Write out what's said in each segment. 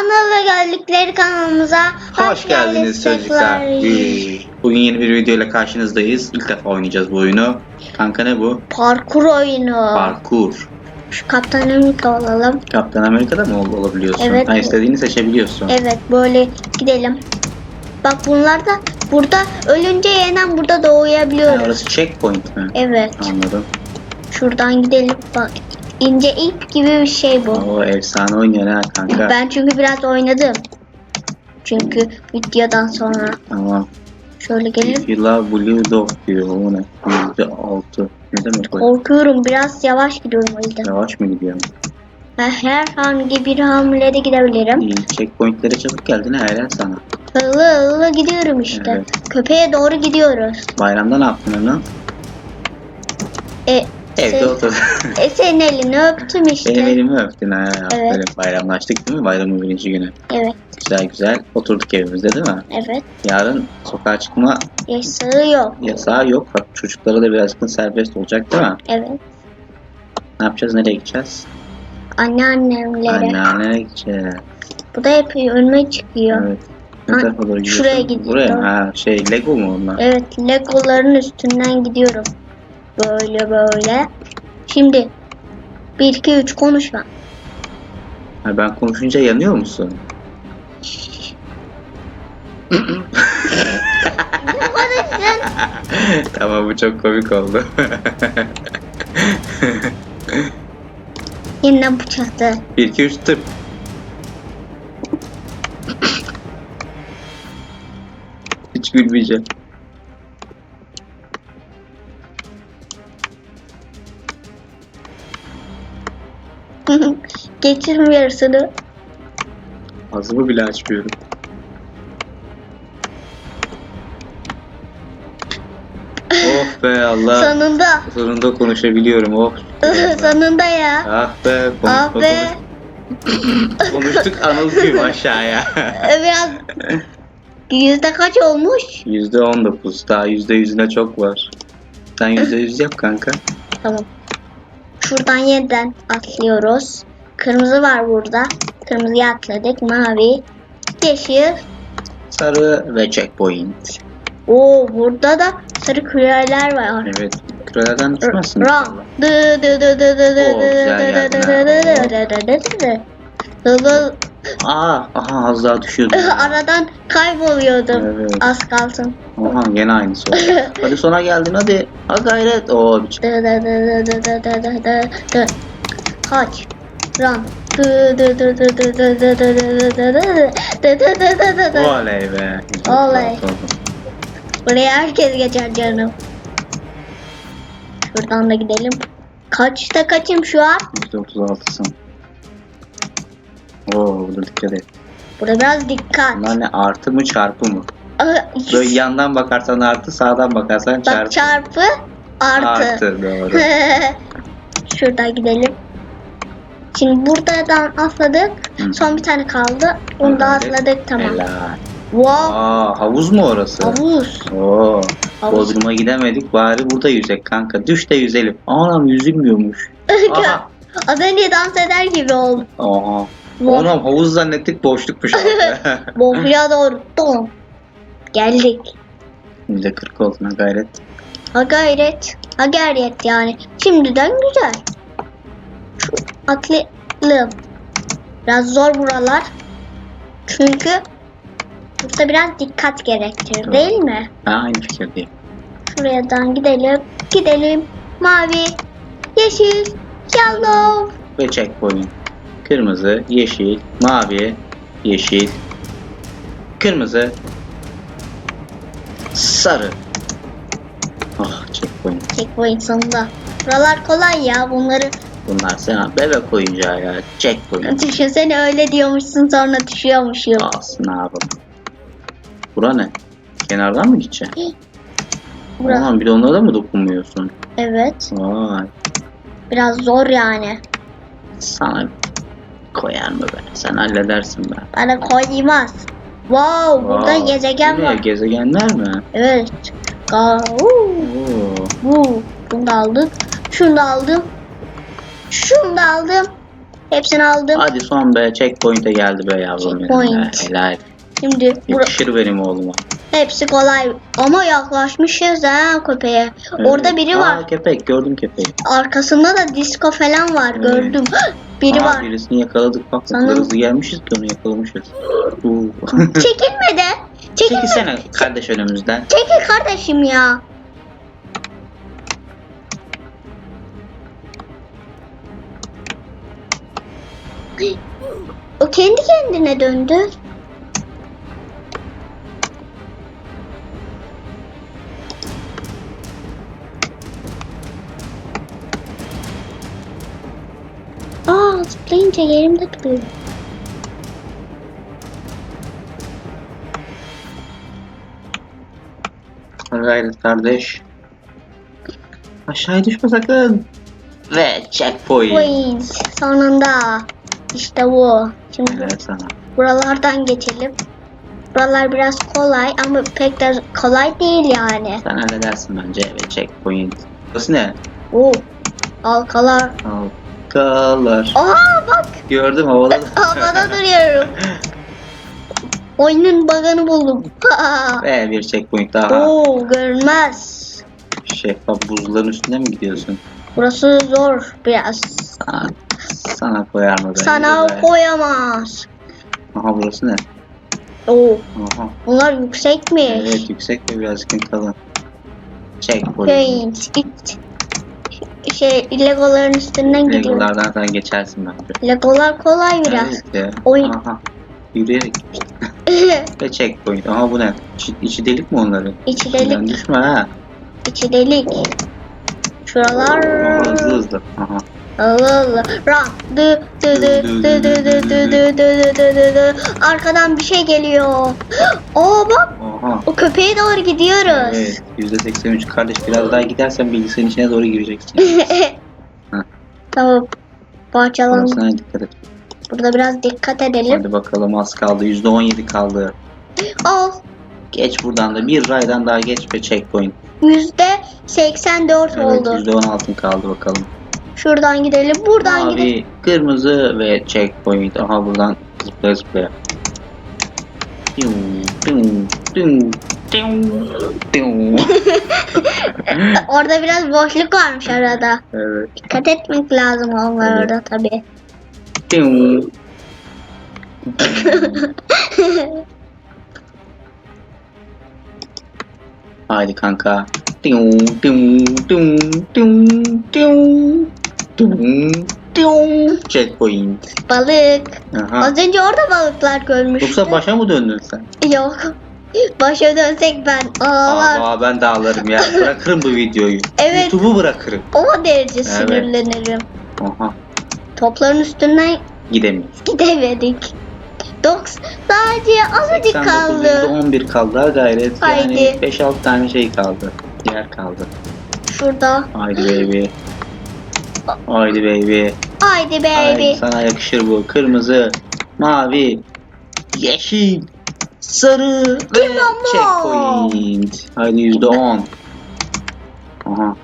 Ana ve geldikleri kanalımıza Hoş geldiniz çocuklar. Bugün yeni bir video ile karşınızdayız. İlk defa oynayacağız bu oyunu. Kanka ne bu? Parkur oyunu. Parkur. Şu Kaptan Amerika olalım. Kaptan Amerika'da mı ol- olabiliyorsun? Evet. Ha, istediğini seçebiliyorsun. Evet böyle gidelim. Bak bunlar da burada ölünce yeniden burada Ha, doğuyabiliyoruz. orası checkpoint mi? Evet. Anladım. Şuradan gidelim. Bak ince ip gibi bir şey bu. Oo efsane oynuyor ha kanka. Ben çünkü biraz oynadım. Çünkü videodan sonra Tamam. şöyle you love blue dog diyor. O ne? Yüzde altı. Ne demek o? korkuyorum. Biraz yavaş gidiyorum o yüzden. Yavaş mı gidiyorum? Ben herhangi bir hamlede gidebilirim. İyi. Checkpointlere çabuk geldin helal sana. Hızlı hızlı gidiyorum işte. Evet. Köpeğe doğru gidiyoruz. Bayramda ne yaptın onu? E, Evde Şey- otur. e senin elini öptüm işte. Benim elimi öptün ha. Evet. Böyle bayramlaştık değil mi? Bayramın birinci günü. Evet, Güzel güzel oturduk evimizde değil mi? evet. Yarın sokağa çıkma Yasağı yok. yasağı yok. Bak çocuklara da birazcık serbest olacak değil mi? Evet. Ne yapacağız? Nereye gideceğiz? Anneannemlere. Anneanneye gideceğiz. Bu da hep önüme çıkıyor. Evet. Ne tarafa doğru gidiyorsun? şuraya gidiyorum. Buraya ha şey Lego mu onlar? Evet, legoların üstünden gidiyorum. Böyle böyle. Şimdi 1 2 3 konuşma. Ha, ben konuşunca yanıyor musun? tamam bu çok komik oldu. Yeniden bıçaktı. 1 2 3 tıp. Hiç gülmeyeceğim. Geçirim yarısını. Ağzımı bile açmıyorum. oh be Allah. Sonunda. Sonunda konuşabiliyorum. Oh. Sonunda ya. ah be. Konuşma, Ah be. konuş- Konuştuk anıltıyım aşağıya. Biraz yüzde kaç olmuş? Yüzde on dokuz. Daha yüzde yüzüne çok var. Sen yüzde yüz yap kanka. Tamam. Şuradan yeniden atlıyoruz. Kırmızı var burada. Kırmızıya atladık. Mavi, yeşil. Sarı ve checkpoint. Oo burada da sarı küreler var. Evet. Kürelerden düşmezsin. Ram. Dı dı dı dı dı dı Oo, güzel dı dı geldin dı ha. dı dı dı dı dı dı. Dı Aa, aha az daha düşüyordu. dı. Aradan kayboluyordum. Evet. Az kalsın. Aha gene aynısı oldu. hadi sona geldin hadi. Ha gayret. Oo bir Dı dı dı dı dı dı dı dı dı. Kaç. Run. Be. Oley. Buraya herkes geçer canım. Şuradan da gidelim. Kaçta kaçım şu an? 136'sın. Oo burada dikkat et. Burada biraz dikkat. Bunlar ne artı mı çarpı mı? Böyle yandan bakarsan artı, sağdan bakarsan çarpı. Bak çarpı artı. Artı doğru. Şurada gidelim. Şimdi buradan atladık. Hı. Son bir tane kaldı. Onu da atladık tamam. Helal. Wow. Aa havuz mu orası? Havuz. Oo. Havuz. Bodrum'a gidemedik bari burada yüzek kanka. Düş de yüzelim. Anam yüzülmüyormuş. Aha. Az önce dans eder gibi oldu. Aha. Wow. Anam havuz zannettik boşlukmuş. Boğuya doğru. Tom. Geldik. %40 olsun ha gayret. Ha gayret. Ha gayret yani. Şimdiden güzel. Atlayalım. Biraz zor buralar. Çünkü burada biraz dikkat gerektirir Doğru. değil mi? Ben aynı fikirdeyim. Şuradan gidelim. Gidelim. Mavi, yeşil, yellow. Ve checkpoint. Kırmızı, yeşil, mavi, yeşil, kırmızı, sarı. Ah checkpoint. Checkpoint sonunda. Buralar kolay ya bunları. Bunlar sana bebek oyuncağı ya. Checkpoint. Düşünsene öyle diyormuşsun sonra düşüyormuşum. Ne yapalım. Bura ne? Kenardan mı gideceksin? Bura. Aman bir de onlara mı dokunmuyorsun? Evet. Vay. Biraz zor yani. Sana koyar mı be? Sen halledersin be. Bana koymaz. Wow, burada Wow. gezegen Bu ne, var. Gezegenler mi? Evet. Ga- Uuu. Oo. Bu. Bunu da aldık. Şunu da aldım. Şunu da aldım. Hepsini aldım. Hadi son be checkpoint'e geldi be yavrum. benim be. Checkpoint. Helal. Şimdi Yakışır benim oğluma. hepsi kolay. Ama yaklaşmışız ha köpeğe. Orada biri Aa, var. köpek gördüm köpeği. Arkasında da disco falan var. Evet. Gördüm. Biri Aa, var. Birisini yakaladık bak. Sana- hızlı gelmişiz ki onu yakalamışız. Uu. Çekilmedi. Çekilme. Çekilsene kardeş önümüzden. Çekil kardeşim ya. O kendi kendine döndü. Aa zıplayınca yerimde duruyor. Gayret kardeş. Aşağıya düşme sakın. Ve checkpoint. Point. Sonunda. İşte bu. Şimdi Evet sana. buralardan geçelim. Buralar biraz kolay ama pek de kolay değil yani. Sen halledersin bence. Evet checkpoint. Burası ne? Oo. Halkalar. Halkalar. Aa bak Gördüm havada. havada duruyorum. Oyunun bug'ını buldum. Ve bir checkpoint daha. Oo görünmez. Şeffaf buzların üstünde mi gidiyorsun? Burası zor biraz. Sana, sana koyar mı? Sana be. koyamaz. Aha burası ne? Oo Aha. bunlar yüksekmiş. Evet yüksek ve biraz sıkıntılı. Checkpoint. Paint. it. Şey Legoların üstünden gidiyor. Legolardan sen geçersin bence. Legolar kolay biraz. Evet ya. Oyun. Aha. Yürüyerek ve checkpoint. Aha bu ne? İçi, içi delik mi onların? İçi delik. düşme ha. İçi delik. Şuralar. Aha, hızlı hızlı. Aha. Allah Allah. Dı dı dı dı dı dı dı dı dı dı dı dı. Arkadan bir şey geliyor. Oo bak Oha. o köpeğe doğru gidiyoruz. Evet. %83 kardeş biraz daha gidersen bilgisayarın içine doğru gireceksin. Hı. tamam. Parçalan. Orasına dikkat et. Burada biraz dikkat edelim. Hadi bakalım az kaldı. %17 kaldı. Al. Geç buradan da bir raydan daha geç ve checkpoint. Yüzde 84 Evet oldu. %16 kaldı bakalım. Şuradan gidelim. Buradan gidelim. Mavi, kırmızı ve checkpoint. Aha buradan zıplaya zıplaya. Ding, ding, ding, ding. Orada biraz boşluk varmış arada. evet. Dikkat etmek lazım onlara Evet. da tabii. Ding. Haydi kanka. Ding, ding, ding, ding, ding, ding. Checkpoint. Balık. Aha. Az önce orada balıklar görmüştüm. Yoksa başa mı döndün sen? Yok. Başa dönsek ben ağlar. Aa, ben de ağlarım ya. Bırakırım bu videoyu. Evet. YouTube'u bırakırım. O derece Evet. sinirlenirim. Aha. Topların üstünden Gidemiyoruz. gidemedik. Doks sadece azıcık 89 kaldı. %11 kaldı gayret. Haydi. Yani 5-6 tane şey kaldı. Yer kaldı. Şurada. Haydi baby. Haydi baby. Haydi baby. Haydi sana yakışır bu. Kırmızı, mavi, yeşil, sarı ve Limon. checkpoint. Haydi %10. Aha.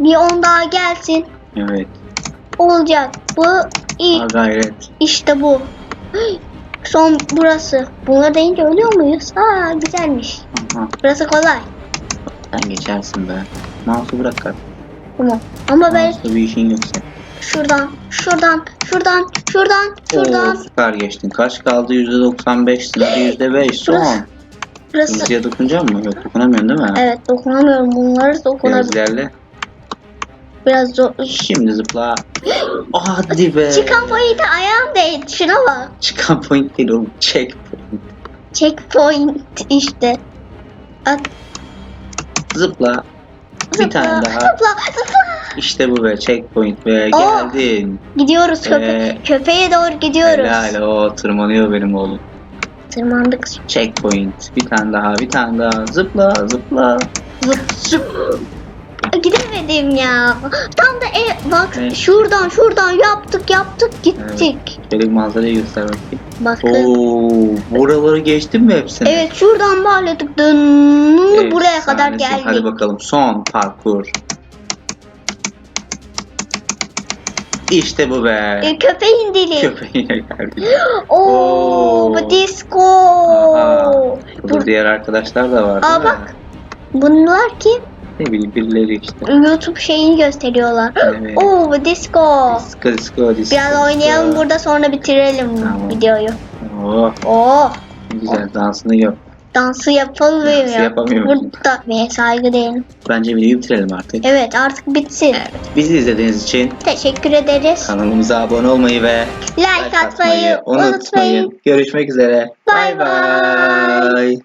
Bir on daha gelsin. Evet. Olacak. Bu iyi. Ha gayret. İşte bu. Son burası. Bunları deyince ölüyor muyuz? Aa güzelmiş. Aha. Burası kolay. Sen geçersin be. Mouse'u bırak kar. Tamam. Ama ben Mouse'da bir işin yok senin. şuradan, şuradan, şuradan, şuradan, Oo, şuradan. süper geçtin. Kaç kaldı? %95'sin. Hadi %5. Son. Burası-. Kırmızıya dokunacak mı? Yok dokunamıyorsun değil mi? Evet dokunamıyorum. Bunları Biraz dokunabilirim. ilerle. Biraz zor. Şimdi zıpla. Hadi be. Çıkan pointe ayağım değdi. Şuna bak. Çıkan point değil oğlum. Checkpoint. Checkpoint işte. At, Zıpla. Bir tane daha. İşte bu be. Checkpoint ve Aa. geldin. Gidiyoruz köpe Ee, köpeğe doğru gidiyoruz. Helal o tırmanıyor benim oğlum. Tırmandık. Checkpoint. Bir tane daha. Bir tane daha. Zıpla zıpla. Zıp zıp. Gidemedim ya. Tam da e, bak Evet. şuradan şuradan yaptık yaptık gittik. Şöyle bir manzarayı göster bakayım. Bakın. Oo, buraları geçtin mi hepsini? Evet şuradan bağladık. Dın, buraya kadar geldik. Hadi bakalım son parkur. İşte bu be. E, köpeğin dili. Köpeğine geldi. Oo, bu disco. Aha. Burada Dur. diğer arkadaşlar da var. Aa bak. Bunlar kim? Ne bileyim birileri işte. YouTube şeyini gösteriyorlar. Evet. Oo, disco. Disco disco disco. Biraz oynayalım burada sonra bitirelim Tamam. videoyu. Oh, Oo, güzel dansını yap. dansı yapamıyor. Dansı yapamıyorum. Burada ve saygı değil. Bence videoyu bitirelim artık. Evet artık bitsin. Bizi izlediğiniz için Teşekkür ederiz. kanalımıza abone olmayı ve Like atmayı unutmayın. Görüşmek üzere. Bay. bay.